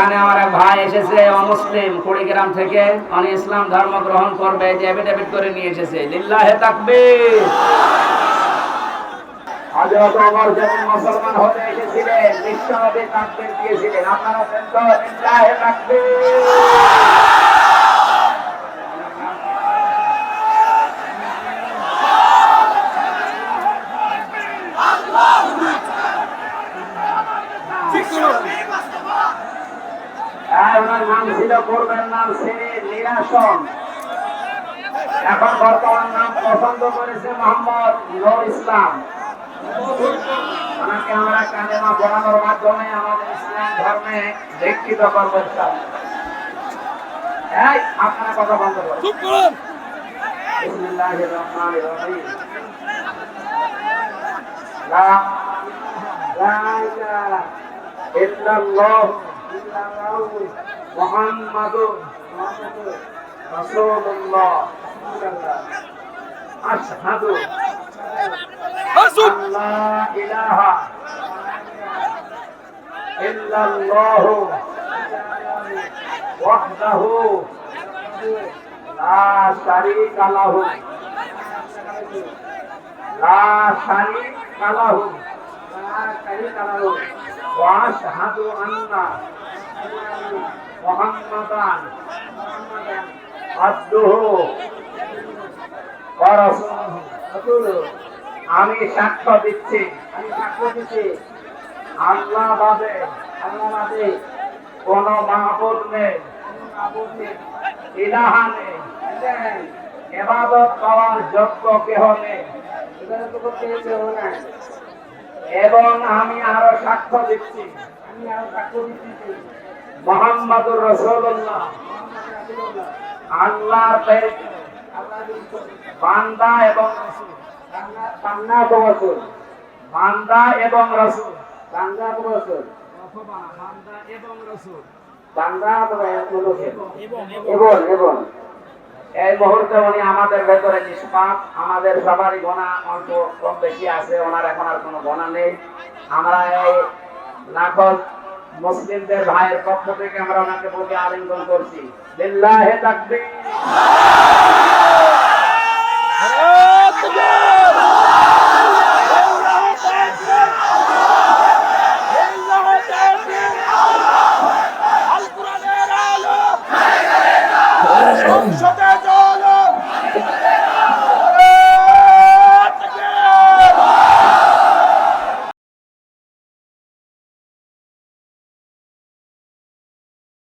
এখানে আমার এক ভাই এসেছে অমুসলিম কুড়িগ্রাম থেকে। অনে ইসলাম ধর্ম গ্রহণ করবে, যে এফিডেভিট করে নিয়ে এসেছে। লিল্লাহে তাকবীর। হযরত ওমর যখন মুসলমান হতে এসেছিলেন, বিশ্বনবী তাকবীর দিয়েছিলেন। আপনারা দেন তো লিল্লাহে তাকবীর। ওনার নাম ছিল পূর্বের নাম শ্রী নিরাসন এখন বর্তমান নাম পছন্দ করেছে মোহাম্মদ নূর ইসলাম। ওনাকে আমরা কালেমা পড়ানোর মাধ্যমে আমাদের ইসলাম ধর্মে দীক্ষিত করব এই আপনারা কথা বন্ধ করুন। বিসমিল্লাহির রহমানির রহিম। লা ইলাহা ইল্লাল্লাহ। মুহাম্মাদুর রাসূলুল্লাহ আশহাদু আল্লা ইলাহা ইল্লাল্লাহ। ওয়াহদাহু লা শারীকা লাহু লা আমি সাক্ষ্য দিচ্ছি আমি সাক্ষ্য দিচ্ছি আল্লাহ বাদে আল্লাহ বাদে কোন ইলাহা নেই এবাদত পাওয়ার যোগ্য কেহ নেই এবং আমি আরও সাক্ষ্য দিচ্ছি। আমি আরও সাক্ষ্য দিচ্ছি মোহাম্মদুর রসুল্লাহ প্রেরিত বান্দা এবং বান্দা এবং রসুল। বান্দা এবং রসুল। বান্দা এবং রসুল। বান্দা এবং রসুল। বান্দা এবং এবং। এই মুহূর্তে উনি আমাদের ভেতরে নিষ্পাপ আমাদের সবারই গোনা অল্প কম বেশি আছে, ওনার এখন আর কোনো গোনা নেই। আমরা এই নাকল মুসলিমদের ভাইয়ের পক্ষ থেকে আমরা ওনাকে বুকে আলিঙ্গন করছি। দিল্লাহে তাকবীর।